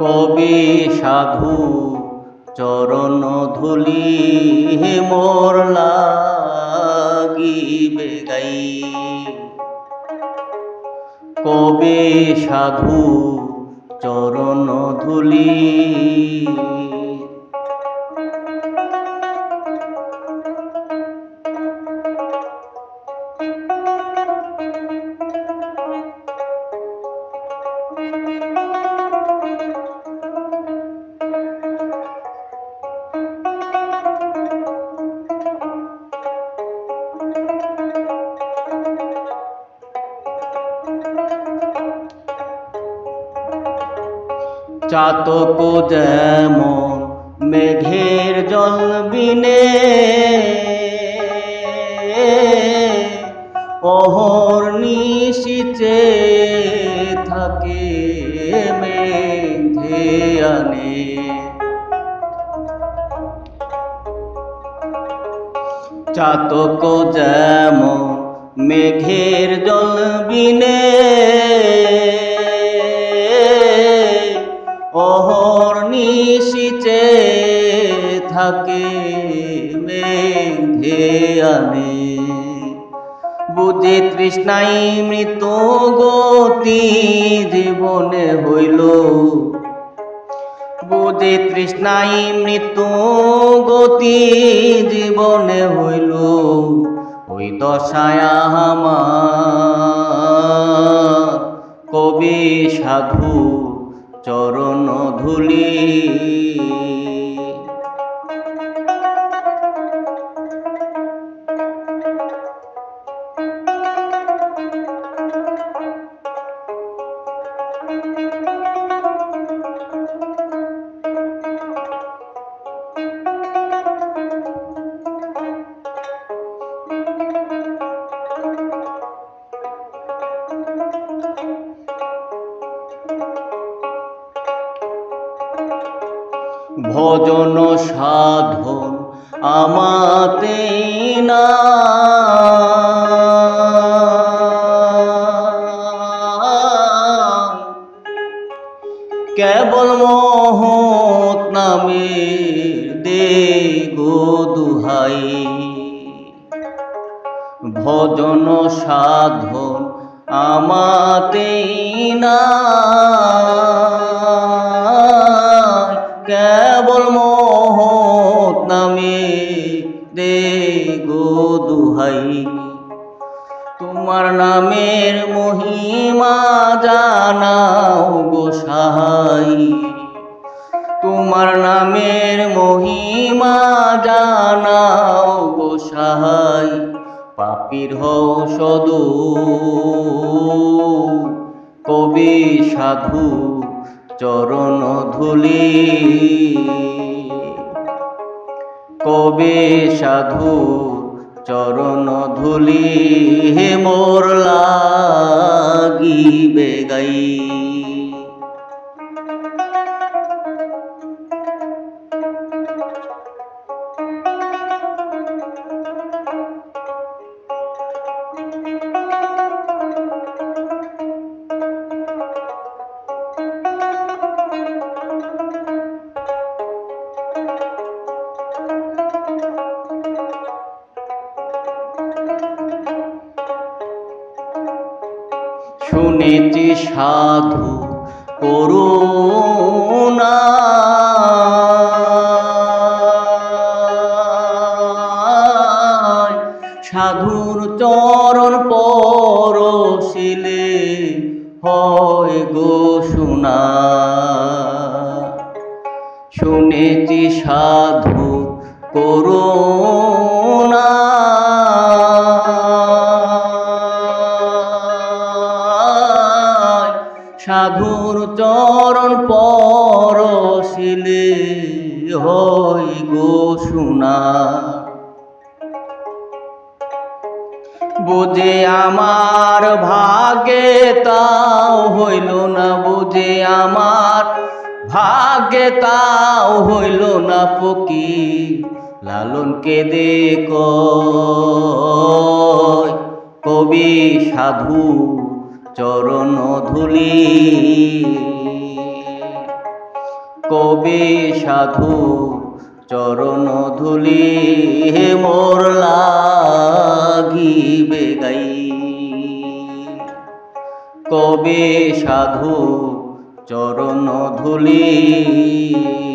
কবি সাধু চরণ ধুলি মোর লাগিবে গাই। কবি সাধু চরণ ধুলি চাতক যেমন মেঘের জল বিনে। অহর নিশিচে থাকে মেঘে আনে। চাতক যেমন মেঘের জল বিনে। থাকে মেঘে আনে বুঝে তৃষ্ণাই মৃত গতি জীবনে হইল। বুঝে তৃষ্ণাই মৃত্যু গতি জীবনে হইল। ওই দশায় কবি সাধু চরণ ধুলি। ভজন সাধন আমাতে না। কেবল মহৎ নামে দে গো দুহাই। ভজন সাধন আমাতে না কেবল মহৎ নামে দে গো দুহাই। তোমার নামের মহিমা জানাও গো সাহাই। তোমার নামের মহিমা জানাও গো সাহাই। পাপির হও সদু। কবি সাধু চরণ ধুলি। কবে সাধু চরণ ধুলি হে মোর লাগিবে গাই। শুনেছি সাধু করুণা। সাধুর চরণ পরশিলে হয় গো শোনা শুনেছি সাধু করুণা। সাধুর চরণ পরশিলে হই গো শোনা বুঝে আমার ভাগে তাও হইল না, বুঝে আমার ভাগে তাও হইল না ফকি লালনকে দেখ কবি সাধু চরণ ধুলি। কবি সাধু চরণ ধুলি মোর লাগিবে গাই। কবি সাধু চরণ ধুলি।